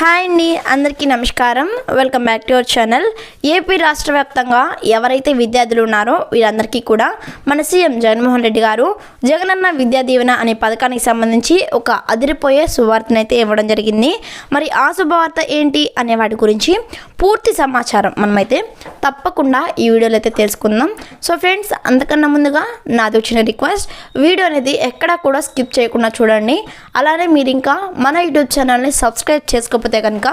Hi అండి అందరికీ నమస్కారం. Welcome back to our channel AP రాష్ట్ర వ్యాప్తంగా ఎవరైతే విద్యార్థులు ఉన్నారో వీరందరికీ కూడా మన సీఎం జగన్మోహన్ రెడ్డి గారు జగనన్న విద్యా దీవెన అనే పథకానికి సంబంధించి ఒక అదిరిపోయే సువార్తనైతే ఇవ్వడం జరిగింది. మరి ఆ శుభవార్త ఏంటి అనే వాటి గురించి పూర్తి సమాచారం మనమైతే తప్పకుండా ఈ వీడియోలో అయితే తెలుసుకుందాం. సో ఫ్రెండ్స్ అంతకన్నా ముందుగా నాది వచ్చిన రిక్వెస్ట్ వీడియో అనేది ఎక్కడా కూడా స్కిప్ చేయకుండా చూడండి. అలానే మీరు ఇంకా మన యూట్యూబ్ ఛానల్ని సబ్స్క్రైబ్ చేసుకోకపోతే కనుక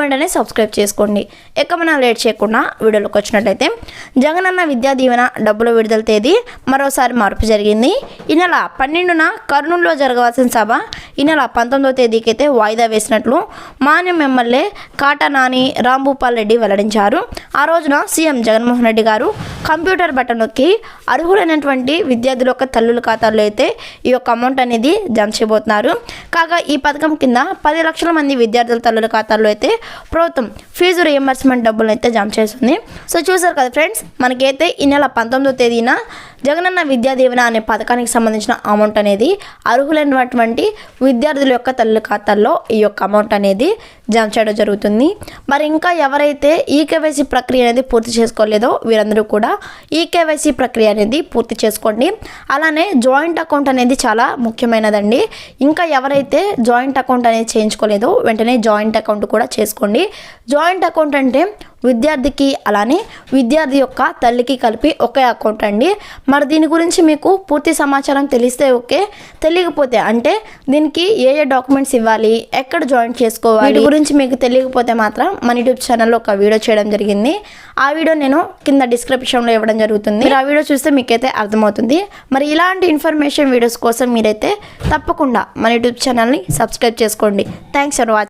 వెంటనే సబ్స్క్రైబ్ చేసుకోండి. ఎక్క మనం లేట్ చేయకుండా వీడియోలోకి వచ్చినట్లయితే జగనన్న విద్యా దీవెన డబ్బుల విడుదల తేదీ మరోసారి మార్పు జరిగింది. ఈ నెల పన్నెండున కర్నూలులో జరగవలసిన సభ ఈ నెల పంతొమ్మిదవ తేదీకి అయితే వాయిదా వేసినట్లు మాన్యం ఎమ్మెల్యే కాటా నాని రాంభూపాల్ రెడ్డి వెల్లడించారు. ఆ రోజున సీఎం జగన్మోహన్ రెడ్డి గారు కంప్యూటర్ బటన్ నొక్కి అర్హులైనటువంటి విద్యార్థుల యొక్క తల్లుల ఖాతాల్లో అయితే ఈ యొక్క అమౌంట్ అనేది జమ చేయబోతున్నారు. కాగా ఈ పథకం కింద పది లక్షల మంది విద్యార్థుల తల్లుల ఖాతాల్లో అయితే ప్రభుత్వం ఫీజు రియంబర్స్మెంట్ డబ్బులను అయితే జమ చేస్తుంది. సో చూసారు కదా ఫ్రెండ్స్ మనకైతే ఈ నెల పంతొమ్మిదో తేదీన జగనన్న విద్యా దీవెన అనే పథకానికి సంబంధించిన అమౌంట్ అనేది అర్హులైనటువంటి విద్యార్థుల యొక్క తల్లి ఖాతాల్లో ఈ యొక్క అమౌంట్ అనేది జమ చేయడం జరుగుతుంది. మరి ఇంకా ఎవరైతే ఈ కేవైసీ ప్రక్రియ అనేది పూర్తి చేసుకోలేదో వీరందరూ కూడా ఈ కేవైసీ ప్రక్రియ అనేది పూర్తి చేసుకోండి. అలానే జాయింట్ అకౌంట్ అనేది చాలా ముఖ్యమైనదండి. ఇంకా ఎవరైతే జాయింట్ అకౌంట్ అనేది చేయించుకోలేదో వెంటనే జాయింట్ అకౌంట్ కూడా చేసుకోండి. జాయింట్ అకౌంట్ అంటే విద్యార్థికి అలానే విద్యార్థి యొక్క తల్లికి కలిపి ఒకే అకౌంట్ అండి. మరి దీని గురించి మీకు పూర్తి సమాచారం తెలిస్తే ఓకే. తెలియకపోతే అంటే దీనికి ఏ ఏ డాక్యుమెంట్స్ ఇవ్వాలి ఎక్కడ జాయిన్ చేసుకోవాలి? వీటి గురించి మీకు తెలియకపోతే మాత్రం మన యూట్యూబ్ ఛానల్లో ఒక వీడియో చేయడం జరిగింది. ఆ వీడియో నేను కింద డిస్క్రిప్షన్లో ఇవ్వడం జరుగుతుంది. మీరు ఆ వీడియో చూస్తే మీకైతే అర్థమవుతుంది. మరి ఇలాంటి ఇన్ఫర్మేషన్ వీడియోస్ కోసం మీరైతే తప్పకుండా మన యూట్యూబ్ ఛానల్ని సబ్స్క్రైబ్ చేసుకోండి. Thanks for watching